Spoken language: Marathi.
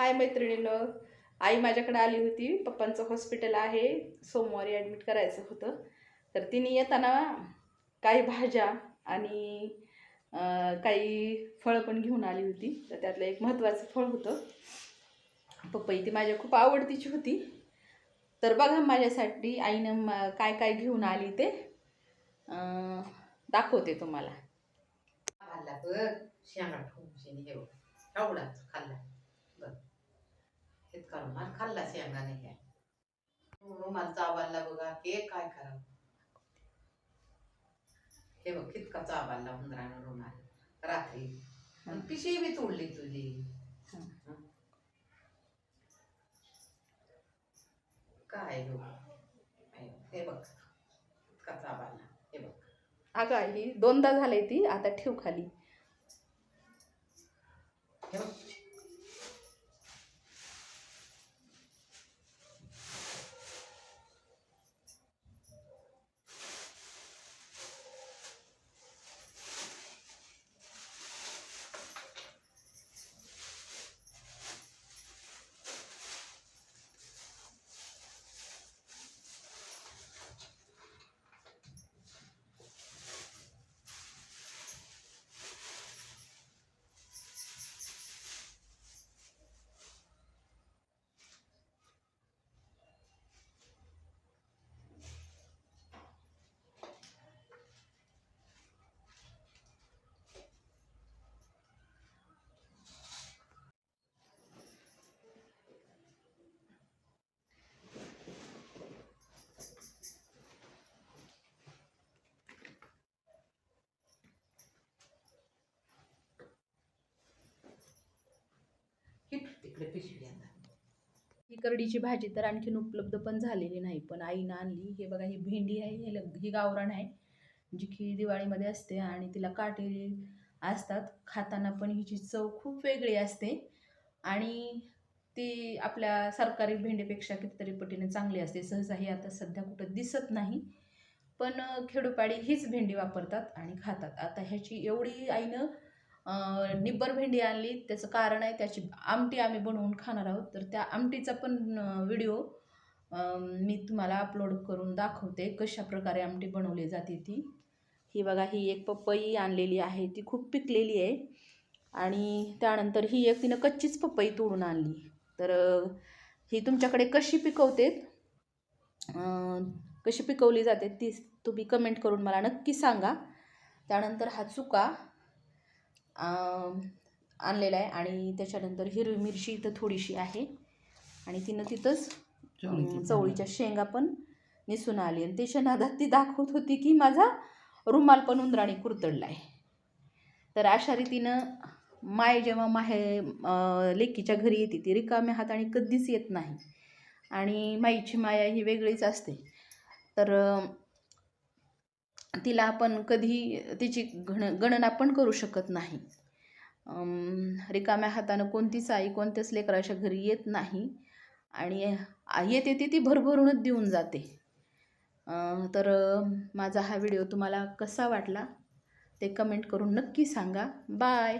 हाय मैत्रिणीनं. आई माझ्याकडे आली होती. पप्पांचं हॉस्पिटल आहे. सोमवारी ॲडमिट करायचं होतं. तर तिने येताना काही भाज्या आणि काही फळं पण घेऊन आली होती. तर त्यातलं एक महत्त्वाचं फळ होतं. पपई ती माझ्या खूप आवडतीची होती. तर बघा माझ्यासाठी आईनं म- काय काय घेऊन आली ते. दाखवते तुम्हाला. खाल्ला बघ शेंगा ठोंबशीने हे खाल्ला. करून आणि खाल्ला शेंगा नाही काय रुमाल चावायला बघा हे काय करावं हे बघ कितका चावायला उंदरानं रुमाल. रात्री. पिशवी बी तोडली तुझी. काय हो हे बघ. कितका चावायला. हे बघ. अगं आई दोनदा झालंय ती आता ठेव खाली. हे बघ. ही पिशवी आता. ही करडीची भाजी तर आणखीन उपलब्ध पण झालेली नाही पण आईनं आणली. हे बघा ही भेंडी आहे हे ही गावरान आहे जी की दिवाळीमध्ये असते आणि तिला काटेरी असतात. खाताना पण हिची चव खूप वेगळी असते आणि ती आपल्या सरकारी भेंडीपेक्षा कितीतरी पटीने चांगली असते. सहसा ही आता सध्या कुठं दिसत नाही पण खेडोपाडी हीच भेंडी वापरतात आणि खातात. आता ह्याची एवढी आईनं निब्बर भेंडी आणली. त्याचं कारण आहे त्याची आमटी आम्ही बनवून खाणार आहोत. तर त्या आमटीचा पण व्हिडिओ मी तुम्हाला अपलोड करून दाखवते कशा प्रकारे आमटी बनवली जाते ती. ही बघा ही एक पपई आणलेली आहे. ती खूप पिकलेली आहे. आणि त्यानंतर ही एक तिनं कच्चीच पपई तोडून आणली. तर ही तुमच्याकडे कशी पिकवतेत कशी पिकवली जाते ती तुम्ही कमेंट करून मला नक्की सांगा. त्यानंतर हा चुका आणलेला आहे. आणि त्याच्यानंतर हिरवी मिरची इथं थोडीशी आहे. आणि तिनं तिथंच चवळीच्या शेंगा पण निसून आली. आणि त्याच्या नादात ती दाखवत होती की माझा रुमाल पण उंदराने कुरतडला आहे तर अशा रीतीनं माय जेव्हा माहे लेकीच्या घरी येते ती रिकाम्या हाताने कधीच येत नाही. आणि माईची माया ही वेगळीच असते. तर तिला आपण कधी तिची घण गणना पण करू शकत नाही. रिकाम्या हातानं कोणतीच आई कोणत्याच लेकराच्या घरी येत नाही आणि येते ती ती भरभरूनच देऊन जाते. तर माझा हा व्हिडिओ तुम्हाला कसा वाटला ते कमेंट करून नक्की सांगा. बाय!